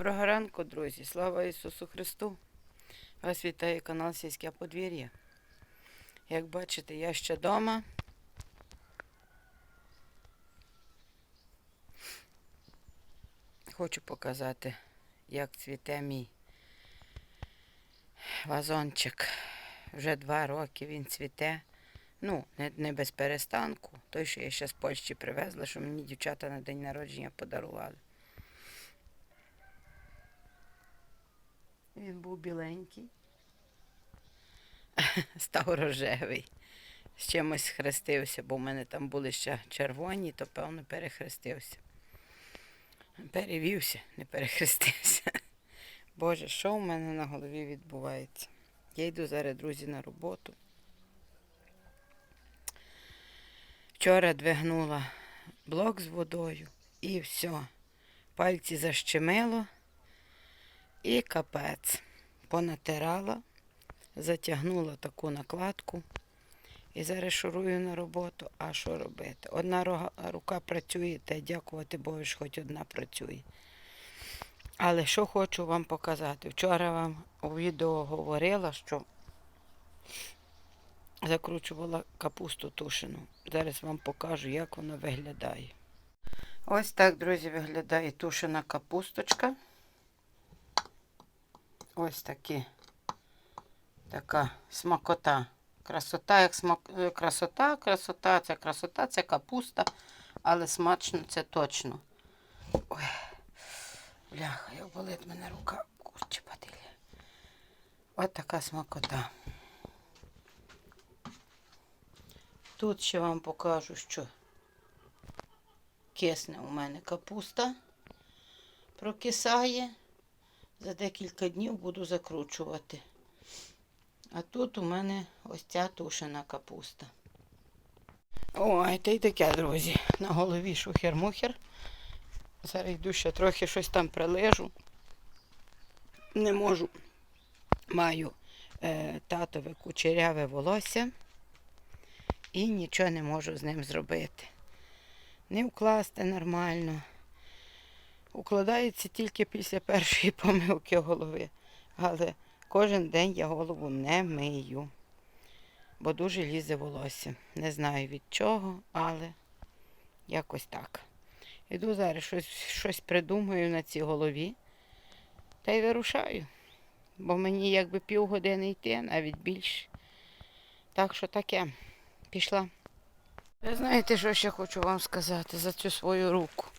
Доброго ранку, друзі! Слава Ісусу Христу! Вас вітає канал Сільське подвір'я. Як бачите, я ще вдома. Хочу показати, як цвіте мій вазончик. Вже два роки він цвіте. Ну, не, не без перестанку. Той, що я ще з Польщі привезла, що мені дівчата на день народження подарували. Він був біленький. Став рожевий. З чимось хрестився, бо в мене там були ще червоні, то певно перехрестився. Перевівся, не перехрестився. Боже, що в мене на голові відбувається? Я йду зараз, друзі, на роботу. Вчора двигнула блок з водою і все. Пальці защемило. І капець. Понатирала, затягнула таку накладку. І зараз шурую на роботу. А що робити? Одна рука працює, та дякувати Богу, що хоч одна працює. Але що хочу вам показати? Вчора вам у відео говорила, що закручувала капусту тушену. Зараз вам покажу, як воно виглядає. Ось так, друзі, виглядає тушена капусточка. Ось такі. Така смакота. Красота, як смак... е, красота, красота, це красота, це капуста, але смачно це точно. Ой, бляха, як болить мене рука. Курче падилі. Ось така смакота. Тут ще вам покажу, що кисне у мене капуста. Прокисає. За декілька днів буду закручувати. А тут у мене ось ця тушена капуста. Ой, та й таке, друзі. На голові шухер-мухер. Зараз йду ще трохи щось там прилежу. Не можу. Маю е, татове кучеряве волосся і нічого не можу з ним зробити. Не вкласти нормально. Укладається тільки після першої помилки голови. Але кожен день я голову не мию, бо дуже лізе волосся. Не знаю від чого, але якось так. Іду зараз щось, щось придумаю на цій голові та й вирушаю. Бо мені якби півгодини йти, навіть більше. Так що таке. Пішла. Ви знаєте, що ще хочу вам сказати за цю свою руку?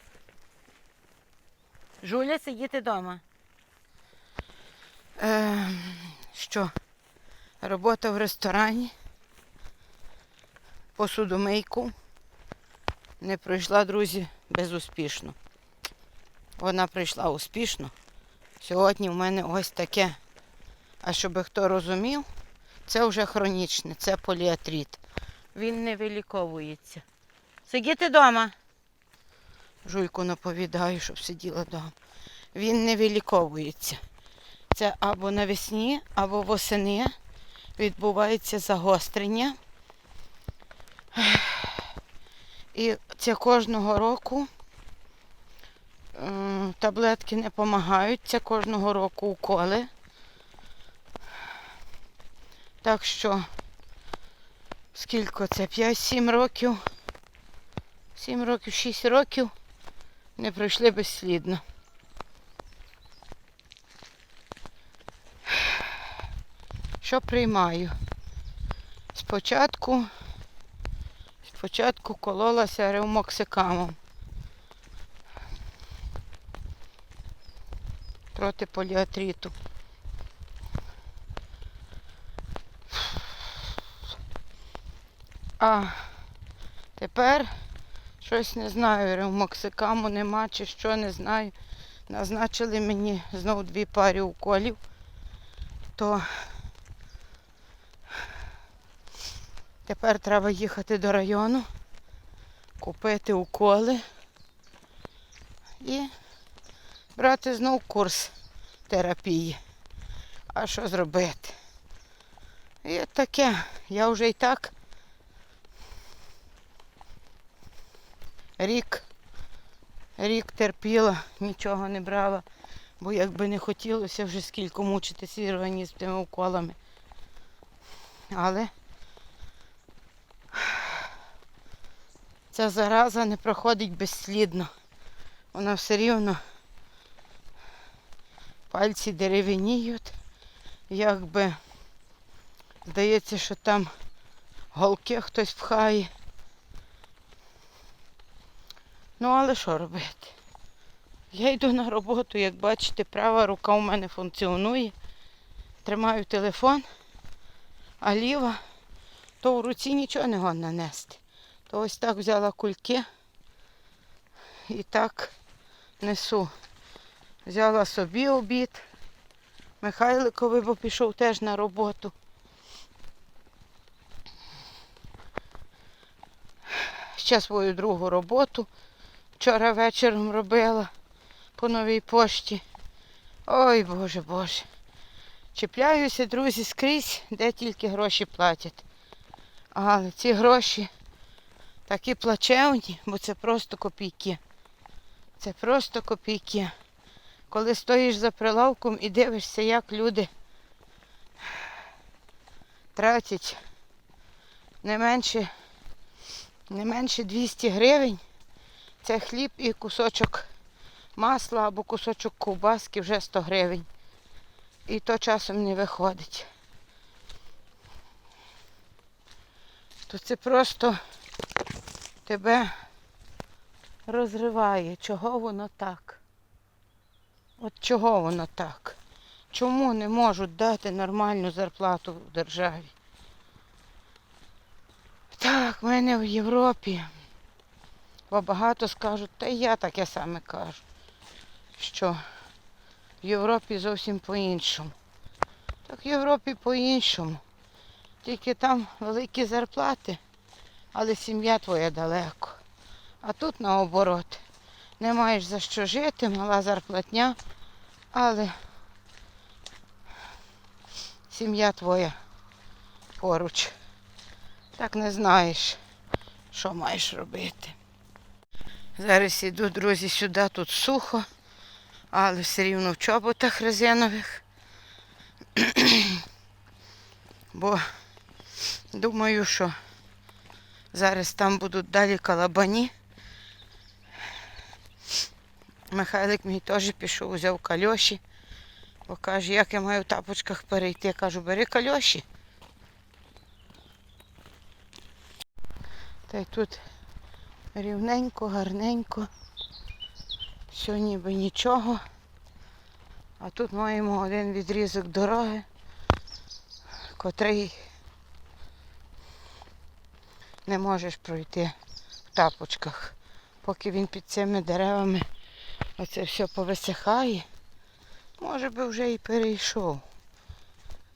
Жуля сидіти вдома. Е, що? Робота в ресторані. Посудомийку. Не пройшла, друзі, безуспішно. Вона прийшла успішно. Сьогодні в мене ось таке. А щоб хто розумів, це вже хронічне, це поліатрит. Він не виліковується. Сидіти вдома. Жуйку наповідаю, щоб сиділа вдома. Він не виліковується. Це або навесні, або восени відбувається загострення. І це кожного року таблетки не допомагають, це кожного року уколи. Так що, скільки це? 5-7 років. 7 років, 6 років не пройшли безслідно. Що приймаю? Спочатку, спочатку кололася ревмоксикамом проти поліатриту. А тепер щось не знаю, ревмоксикаму нема чи що, не знаю. Назначили мені знову дві пари уколів, то тепер треба їхати до району, купити уколи і брати знов курс терапії. А що зробити? І таке, я вже і так рік, рік терпіла, нічого не брала Бо якби не хотілося вже скільки мучити свій організм тими уколами. Але ця зараза не проходить безслідно. Вона все рівно пальці деревеніють, якби здається, що там голки хтось пхає. Ну, але що робити? Я йду на роботу, як бачите, права рука у мене функціонує. Тримаю телефон, а ліва то в руці нічого не годна нести. То ось так взяла кульки і так несу. Взяла собі обід. Михайликові, бо пішов теж на роботу. Ще свою другу роботу. Вчора вечором робила по новій пошті. Ой, Боже, Боже. Чіпляюся, друзі, скрізь, де тільки гроші платять. Але ці гроші такі плачевні, бо це просто копійки. Це просто копійки. Коли стоїш за прилавком і дивишся, як люди тратять не менше, не менше 200 гривень, це хліб і кусочок масла або кусочок ковбаски вже 100 гривень. І то часом не виходить. То це просто тебе розриває. Чого воно так? От чого воно так? Чому не можуть дати нормальну зарплату в державі? Так, в мене в Європі. Бо багато скажуть, та й я таке саме кажу, що в Європі зовсім по-іншому. Так в Європі по-іншому. Тільки там великі зарплати, але сім'я твоя далеко. А тут наоборот. Не маєш за що жити, мала зарплатня, але сім'я твоя поруч. Так не знаєш, що маєш робити. Зараз іду, друзі, сюди, тут сухо, але все рівно в чоботах резинових. Бо думаю, що зараз там будуть далі калабані. Михайлик мій теж пішов, взяв кальоші. Бо каже, як я маю в тапочках перейти. Я кажу, бери кальоші. Та й тут рівненько, гарненько. Все ніби нічого. А тут маємо один відрізок дороги, котрий не можеш пройти в тапочках. Поки він під цими деревами оце все повисихає, може би вже і перейшов.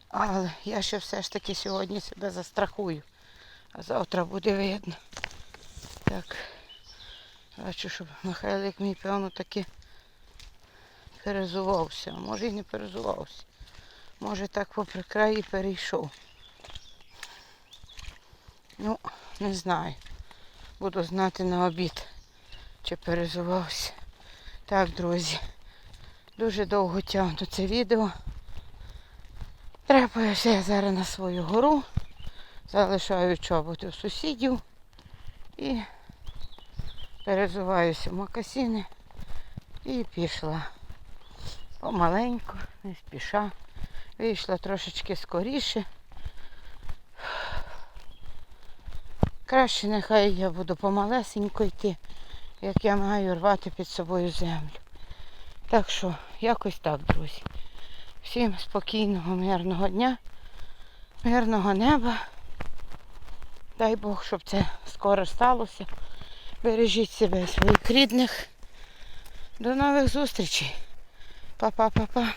Але я ще все ж таки сьогодні себе застрахую. А завтра буде видно. Так. Бачу, щоб Михайлик мій, певно, таки перезувався. Може і не перезувався. Може так попри край і перейшов. Ну, не знаю. Буду знати на обід, чи перезувався. Так, друзі. Дуже довго тягну це відео. Треба я зараз на свою гору. Залишаю чоботи в сусідів і перезуваюся в макасини і пішла. Помаленьку, не спіша. Вийшла трошечки скоріше. Краще нехай я буду помалесенько йти, як я маю рвати під собою землю. Так що, якось так, друзі. Всім спокійного, мирного дня, мирного неба. Дай Бог, щоб це скоро сталося. Бережіть себе своїх рідних. До нових зустрічей. Па-па-па-па.